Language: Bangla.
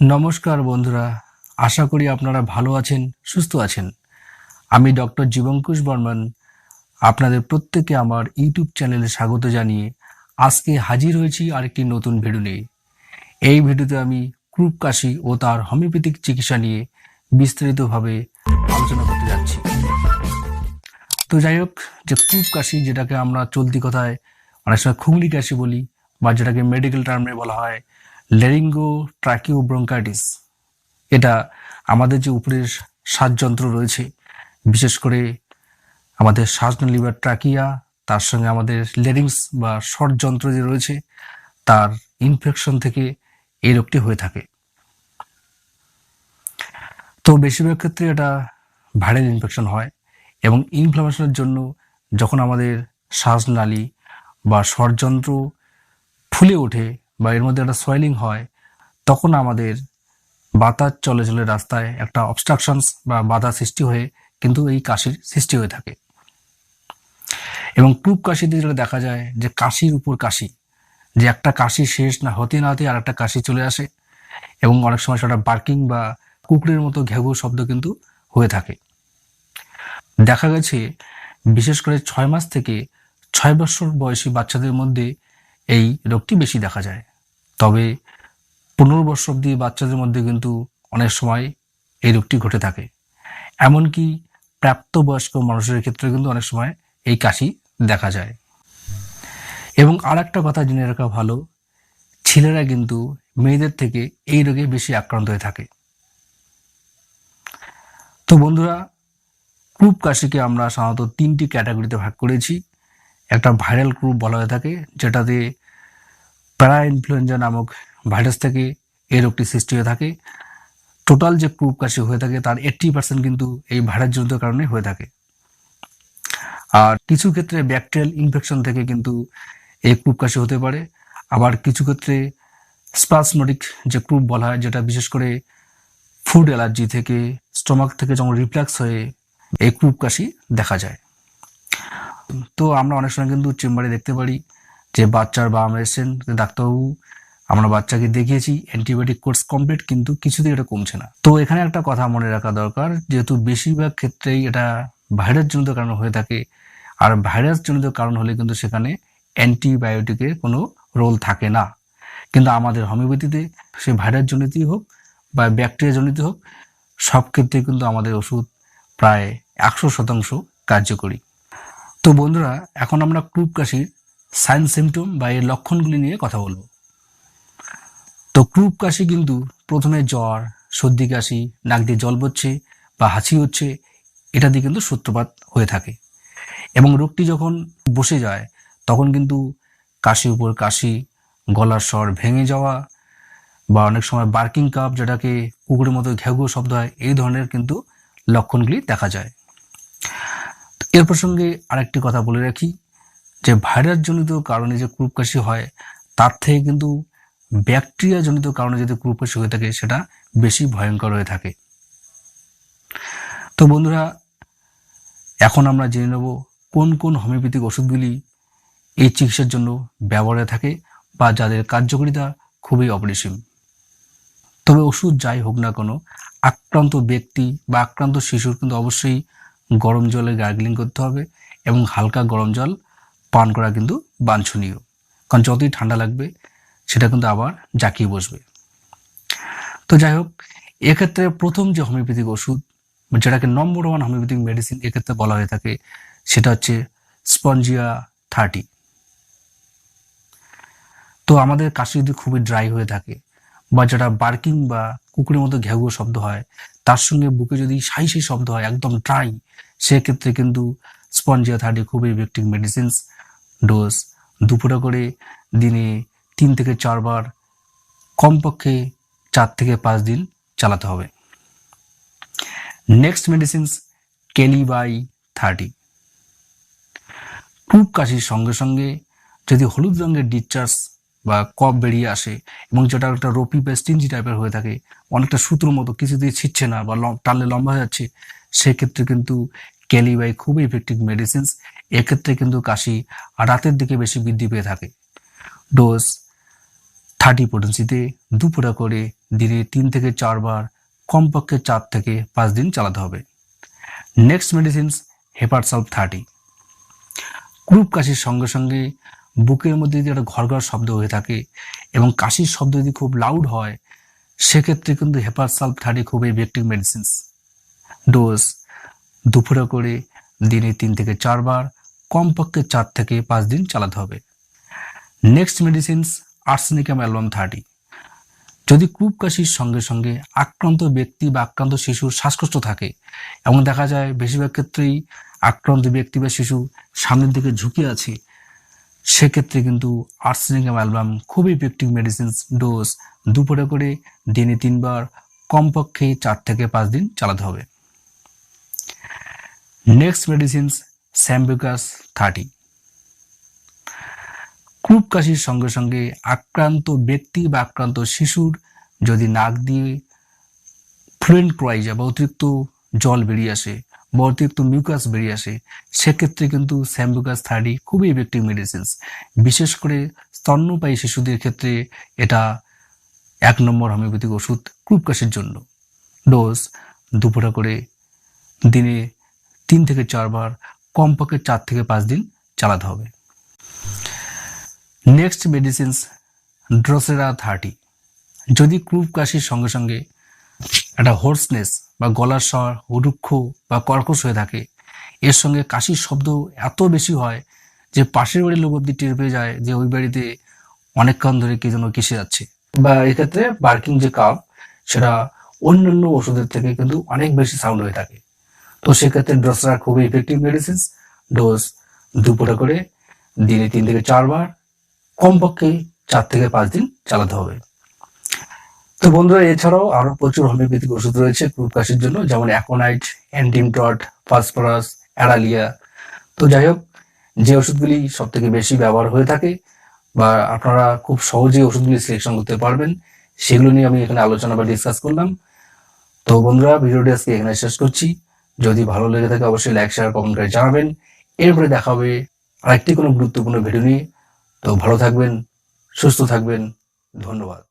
নমস্কার বন্ধুরা, আশা করি আপনারা ভালো আছেন, সুস্থ আছেন। আমি ডক্টর জীবঙ্কুশ বর্মন, আপনাদের প্রত্যেকে আমার ইউটিউব চ্যানেলে স্বাগত জানিয়ে আজকে হাজির হয়েছি আরেকটি নতুন ভিডিও নিয়ে। এই ভিডিওতে আমি ক্রুপ কাশি ও তার হোমিওপ্যাথিক চিকিৎসা নিয়ে বিস্তারিতভাবে আলোচনা করতে যাচ্ছি। তো যাই হোক, যে ক্রুপ কাশি, যেটাকে আমরা চলতি কথায় অনেক সময় খুগলি কাশি বলি বা যেটাকে মেডিকেল টার্মে বলা হয় লেরিঙ্গো ট্রাকিও ব্রঙ্কাইটিস এটা আমাদের যে উপরের শ্বাসযন্ত্র রয়েছে, বিশেষ করে আমাদের শ্বাসনালী বা ট্রাকিয়া, তার সঙ্গে আমাদের লেরিংস বা যন্ত্র যে রয়েছে, তার ইনফেকশন থেকে এই রোগটি হয়ে থাকে। তো বেশিরভাগ ক্ষেত্রে এটা ভাইরাল ইনফেকশন হয় এবং ইনফ্লামেশনের জন্য যখন আমাদের শ্বাসনালী বা স্বরযন্ত্র ফুলে ওঠে বা এর মধ্যে একটা সোয়েলিং হয়, তখন আমাদের বাতাস চলে চলে রাস্তায় একটা অবস্ট্রাকশনস বা বাধা সৃষ্টি হয়ে কিন্তু এই কাশির সৃষ্টি হয়ে থাকে। এবং টুপ কাশিতে যেটা দেখা যায় যে কাশির উপর কাশি, যে একটা কাশি শেষ না হতে না হতে আর একটা কাশি চলে আসে এবং অনেক সময় সেটা বার্কিং বা কুকুরের মতো ঘেঘু শব্দ কিন্তু হয়ে থাকে। দেখা গেছে বিশেষ করে ছয় মাস থেকে ছয় বছর বয়সী বাচ্চাদের মধ্যে এই রোগটি বেশি দেখা যায়। তবে পনেরো বছর অব্দি বাচ্চাদের মধ্যে কিন্তু অনেক সময় এই রোগটি ঘটে থাকে। এমনকি প্রাপ্তবয়স্ক মানুষের ক্ষেত্রে কিন্তু অনেক সময় এই কাশি দেখা যায়। এবং আর একটা কথা জেনে রাখা ভালো, ছেলেরা কিন্তু মেয়েদের থেকে এই রোগে বেশি আক্রান্ত হয়ে থাকে। তো বন্ধুরা ক্রুপ কাশিকে আমরা সাধারণত তিনটি ক্যাটাগরিতে ভাগ করেছি। একটা ভাইরাল ক্রুপ বলা হয়ে থাকে, যেটাতে প্যারা ইনফ্লুয়েঞ্জা নামক ভাইরাস থেকে এই রোগটি সৃষ্টি হয়ে থাকে। টোটাল যে ক্রুপ কাশি হয়ে থাকে তার এইট্টি পার্সেন্ট কিন্তু এই ভাইরাস জনিত কারণে হয়ে থাকে। আর কিছু ক্ষেত্রে ব্যাকটেরিয়াল ইনফেকশন থেকে কিন্তু এই ক্রুপ কাশি হতে পারে। আবার কিছু ক্ষেত্রে স্পাসমোডিক যে ক্রুপ বলা হয়, যেটা বিশেষ করে ফুড অ্যালার্জি থেকে, স্টমাক থেকে যখন রিফ্ল্যাক্স হয়ে এই ক্রুপ কাশি দেখা যায়। তো আমরা অনেক সময় কিন্তু চেম্বারে দেখতে পারি যে বাচ্চার বাবা মা এসেছেন ডাক্তারবাবু, আমরা বাচ্চাকে দেখিয়েছি অ্যান্টিবায়োটিক কোর্স কমপ্লিট কিন্তু কিছুতেই এটা কমছে না। তো এখানে একটা কথা মনে রাখা দরকার, যেহেতু বেশিরভাগ ক্ষেত্রেই এটা ভাইরাস জনিত কারণ হয়ে থাকে, আর ভাইরাস জনিত কারণ হলে কিন্তু সেখানে অ্যান্টিবায়োটিকের কোনো রোল থাকে না। কিন্তু আমাদের হোমিওপ্যাথিতে সে ভাইরাস জনিতই হোক বা ব্যাকটেরিয়া জনিত হোক, সব ক্ষেত্রে কিন্তু আমাদের ওষুধ প্রায় একশো শতাংশ কার্যকরী। তো বন্ধুরা, এখন আমরা ক্রুপ কাশির সাইন সিমটম বা এর লক্ষণগুলি নিয়ে কথা বলব। তো ক্রুপ কাশি কিন্তু প্রথমে জ্বর, সর্দি কাশি, নাক দিয়ে জল পড়ছে বা হাঁচি হচ্ছে, এটা দিয়ে কিন্তু সূত্রপাত হয়ে থাকে। এবং রোগটি যখন বসে যায়, তখন কিন্তু কাশি উপর কাশি, গলার স্বর ভেঙে যাওয়া বা অনেক সময় বার্কিং কাপ যেটাকে কুকুরের মতো ঘেঘু শব্দ হয়, এই ধরনের কিন্তু লক্ষণগুলি দেখা যায়। এর প্রসঙ্গে আরেকটি কথা বলে রাখি। যে ভাইরাস জনিত কারণে যে ক্রুপকাশি হয়, তার থেকে কিন্তু ব্যাকটেরিয়া জনিত কারণে যদি ক্রুপকাশি হয়ে থাকে, সেটা বেশি ভয়ঙ্কর হয়ে থাকে। তো বন্ধুরা, এখন আমরা জেনে নেব কোন কোন হোমিওপ্যাথিক ওষুধগুলি এই চিকিৎসার জন্য ব্যবহারে থাকে বা যাদের কার্যকারিতা খুবই অপরিসীম। তবে ওষুধ যাই হোক না কোনো, আক্রান্ত ব্যক্তি বা আক্রান্ত শিশুর কিন্তু অবশ্যই গরম জলে গার্গলিং করতে হবে এবং হালকা গরম জল পান করা কিন্তু বাঞ্ছনীয়। কারণ যতই ঠান্ডা লাগবে, সেটা কিন্তু আবার জাকিয়ে বসবে। তো যাই হোক, এক্ষেত্রে প্রথম যে হোমিওপ্যাথিক ওষুধ, যেটাকে নম্বর ওয়ান হোমিওপ্যাথিক মেডিসিন এক্ষেত্রে বলা হয়ে থাকে, সেটা হচ্ছে স্পঞ্জিয়া থার্টি। তো আমাদের কাশি যদি খুবই ড্রাই হয়ে থাকে, বা যেটা বার্কিং বা কুকুরের মতো ঘেঘু শব্দ হয়, তার সঙ্গে বুকে যদি সাই শব্দ হয়, একদম ড্রাই সেক্ষেত্রে কিন্তু স্পঞ্জিয়া থার্টি খুবই ইফেক্টিভ মেডিসিনস ডোজ দুপুরে করে দিনে তিন থেকে চারবার কমপক্ষে চার থেকে পাঁচ দিন চালাতে হবে। নেক্সট মেডিসিনস কেলিবাই থার্টি টুপ কাশির সঙ্গে সঙ্গে যদি হলুদ রঙের ডিসচার্জ বা কপ বেরিয়ে আসে এবং যেটা একটা রোপি বা স্টিঞ্জি টাইপের হয়ে থাকে, অনেকটা সূত্র মতো কিছুতেই ছিটছে না বা টানলে লম্বা হয়ে যাচ্ছে, সেক্ষেত্রে কিন্তু ক্যালিবাই খুবই ইফেক্টিভ মেডিসিনস এক্ষেত্রে কিন্তু কাশি রাতের দিকে বেশি বৃদ্ধি পেয়ে থাকে। ডোজ থার্টি পোটেন্সিতে দুপুরা করে দিনে তিন থেকে চারবার, কমপক্ষে চার থেকে পাঁচ দিন চালাতে হবে। Next medicines hepar sulph thirty croup কাশির সঙ্গে সঙ্গে বুকের মধ্যে যদি একটা ঘর ঘর শব্দ হয়ে থাকে এবং কাশির শব্দ যদি খুব লাউড হয়, সেক্ষেত্রে কিন্তু হেপারসাল্প থার্টি খুব এফেক্টিভ মেডিসিনস ডোজ দুপুরে করে দিনে তিন থেকে চারবার কমপক্ষে চার থেকে পাঁচ দিন চালাতে হবে। Next medicines arsenicum album thirty যদি ক্রুপ কাশির সঙ্গে সঙ্গে আক্রান্ত ব্যক্তি বা আক্রান্ত শিশুর শ্বাসকষ্ট থাকে, এবং দেখা যায় বেশিরভাগ ক্ষেত্রেই আক্রান্ত ব্যক্তি বা শিশু সামনের দিকে ঝুঁকে আছে, সেক্ষেত্রে কিন্তু আর্সেনিকাম অ্যালবাম খুবই ইফেক্টিভ মেডিসিনস ডোজ দুপুরে করে দিনে তিনবার কমপক্ষে চার থেকে পাঁচ দিন চালাতে হবে। Next medicines sambucus thirty. Croup কাশির সঙ্গে সঙ্গে আক্রান্ত ব্যক্তি বা আক্রান্ত শিশুর যদি নাক দিয়ে ফ্লুয়েন্ট যায় বা অতিরিক্ত জল বেরিয়ে আসে বা অতিরিক্ত মিউকাস বেরিয়ে আসে, সেক্ষেত্রে কিন্তু স্যাম্বুকাস থার্টি খুবই ইফেক্টিভ মেডিসিনস বিশেষ করে স্তন্যপায়ী শিশুদের ক্ষেত্রে এটা এক নম্বর হোমিওপ্যাথিক ওষুধ ক্রুপ কাশির জন্য। ডোজ দুপুরে করে দিনে তিন থেকে চারবার কমপক্ষে চার থেকে পাঁচ দিন চালাতে হবে। নেক্সট মেডিসিনস ড্রোসেরা থার্টি যদি ক্রুপ কাশির সঙ্গে সঙ্গে একটা হোর্সনেস বা গলার স্বর, রুক্ষ বা কর্কশ হয়ে থাকে, এর সঙ্গে কাশির শব্দ এত বেশি হয় যে পাশের বাড়ির লোক অব্দি টের পেয়ে যায় যে ওই বাড়িতে অনেকক্ষণ ধরে কে যেন কেসে যাচ্ছে। বা এক্ষেত্রে বার্কিং যে কাপ সেটা অন্যান্য ওষুধের থেকে কিন্তু অনেক বেশি সাউন্ড হয়ে থাকে। তো সেক্ষেত্রে ড্রসরা খুবই ইফেক্টিভ মেডিসিনস ডোজ দুপুরে করে দিনে তিন থেকে চারবার, কমপক্ষে চার থেকে পাঁচ দিন চালাতে হবে। তো বন্ধুরা, এছাড়াও আরও প্রচুর হোমিওপ্যাথিক ওষুধ রয়েছে ক্রুপ কাশির জন্য, যেমন অ্যাকোনাইট অ্যান্টিমটট ফসফরাস অ্যারালিয়া তো যাই হোক, যে ওষুধগুলি সব থেকে বেশি ব্যবহার হয়ে থাকে বা আপনারা খুব সহজেই ওষুধগুলি সিলেকশন করতে পারবেন, সেগুলো নিয়ে আমি এখানে আলোচনা বা ডিসকাস করলাম। তো বন্ধুরা, ভিডিওটি আজকে এখানে শেষ করছি। যদি ভালো লেগে থাকে অবশ্যই লাইক শেয়ার কমেন্ট করে জানাবেন। এরপরে দেখা হবে আরেকটি কোনো গুরুত্বপূর্ণ ভিডিও নিয়ে। তো ভালো থাকবেন, সুস্থ থাকবেন। ধন্যবাদ।